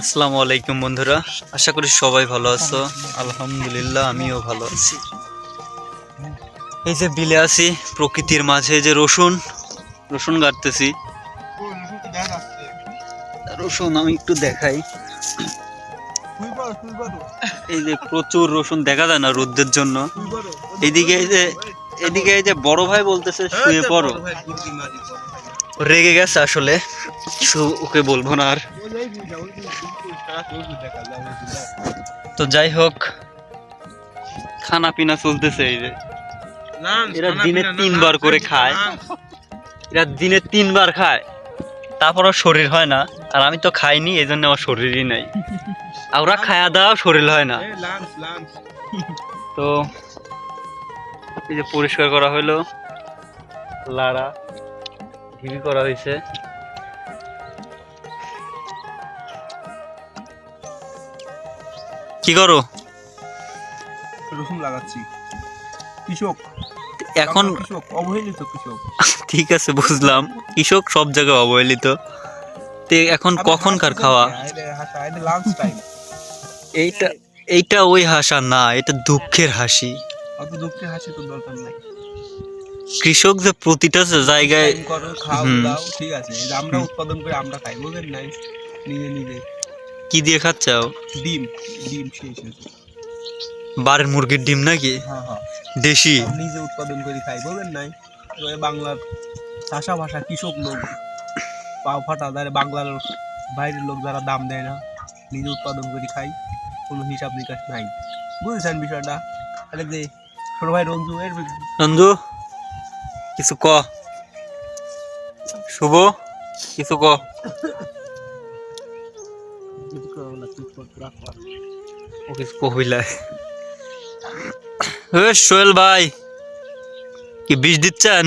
আসসালামু আলাইকুম বন্ধুরা, আশা করি সবাই ভালো আছো। আলহামদুলিল্লাহ, আমিও ভালো আছি। এই যে বিলে আছি, প্রকৃতির মাঝে যে রসুন রসুন কাটতেছি রসুন আমি একটু দেখাই। এই যে প্রচুর রসুন দেখা যায় না রোদ্রের জন্য। এইদিকে এই যে এদিকে এই যে বড় ভাই বলতেছে, শুয়ে পড়ো। রেগে গেছে আসলে। ওকে বলব না আর। তো যাই হোক খানা পিনা চলতেছে এই যে। এরা দিনে তিনবার করে খায়। এরা দিনে তিনবার খায়। তারপরও শরীর হয় না। আর আমি তো খাইনি, এই জন্য আমার শরীরই নাই। আর ওরা খায়া দাওয়া শরীর হয় না। তো এই যে পরিষ্কার করা হলো লাড়া, ঢিবি করা হয়েছে কি করো? রসুন লাগাচ্ছি। কৃষক এখন কৃষক অবহেলিত কৃষক। ঠিক আছে বুঝলাম। কৃষক সব জায়গায় অবহেলিত। তে এখন কখনকার খাওয়া? এইটা এইটা ওই হাসা না এটা দুঃখের হাসি। অত দুঃখে হাসি তো দরকার নাই। কৃষক যে প্রতিটা জায়গায় ঠিক আছে। আমরা উৎপাদন করে আমরা খাই বুঝলেন নাই? নিজে নিজে। কি দিয়ে খাচ্ছাও? ডিম ডিম শেষ বারের মুরগির ডিম নাকি? হ্যাঁ হ্যাঁ। দেশি? নিজে উৎপাদন করে খাই বলেন নাই? বাংলার চাষা ভাষা কৃষক লোক। পাও ফাটা যারা বাংলার বাইরের লোক যারা দাম দেয় না নিজে উৎপাদন করে খাই কোনো হিসাব নিকাশ নাই। বুঝেছেন বিষয়টা? আরে যে ছোট ভাই রঞ্জু এর রঞ্জু কিছু ক। শুভ কিছু ক। ও সোহেল ভাই, কি বিষ দিচ্ছেন?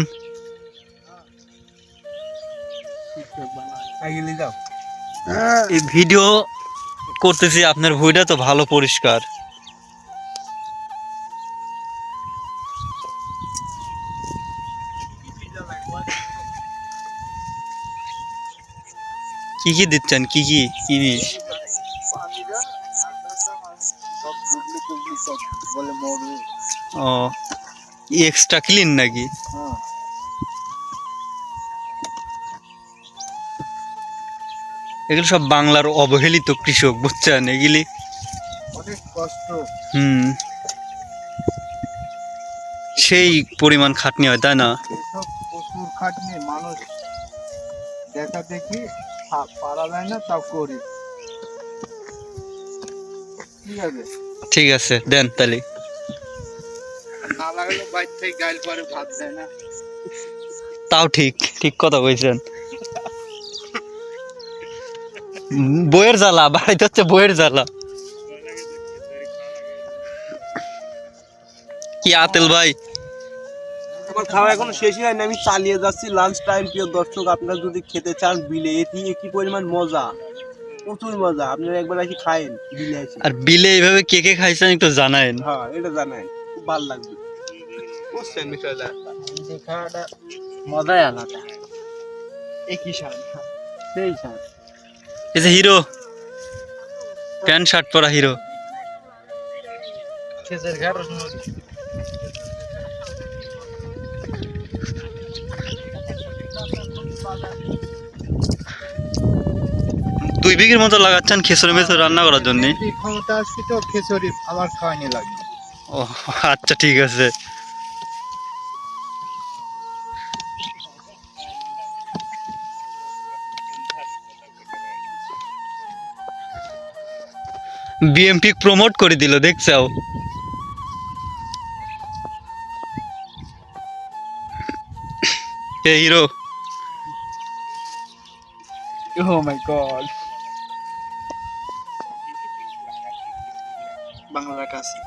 এই ভিডিও করতেছি, আপনার ভুঁইটা তো ভালো পরিষ্কার। কি কি দিচ্ছেন? কি কি? কি বিষ ও এক্সট্রা ক্লিন নাকি? এগুলো সব বাংলার অবহেলিত কৃষক বুঝছেন? এগুলি অনেক কষ্ট। হুম। সেই পরিমাণ খাটনি হয় তাই না? প্রচুর খাটনি মানুষ দেখা দেখি পারা যায় না তাও করি। ঠিক আছে? ঠিক আছে দেন তাহলে। তাও ঠিক ঠিক কথা কইছেন। বইয়ের জ্বালা বাড়িতে হচ্ছে বইয়ের জ্বালা। কি আতেল ভাই? আমার খাওয়া এখনও শেষই হয়নি আমি চালিয়ে যাচ্ছি লাঞ্চ টাইম প্রিয় দর্শক আপনারা যদি খেতে চান বিলে এটি কি পরিমাণ মজা। প্রচুর মজা। আপনারা একবার এসে খায়েন বিলে এসে আর বিলে এইভাবে কে কে খাইছেন একটু জানায়েন। হ্যাঁ এটা জানাই খুব ভালো লাগবে। বুঝছেন বিষয়টা? মজাই আলাদা। একই স্বাদ। সেই স্বাদ। এই যে হিরো প্যান্ট শার্ট পরা হিরো। খেজের ঘাট দুই বিঘির মতো লাগাচ্ছেন খেসরে মেসরে রান্না করার জন্য। ক্ষমতা আছে তো খিচুড়ি আমার খাওয়ানি লাগবে। ও আচ্ছা ঠিক আছে। বিএমপি প্রমোট করে দিল দেখছাও। এ হিরো। ও মাই গড বাংলার কাছে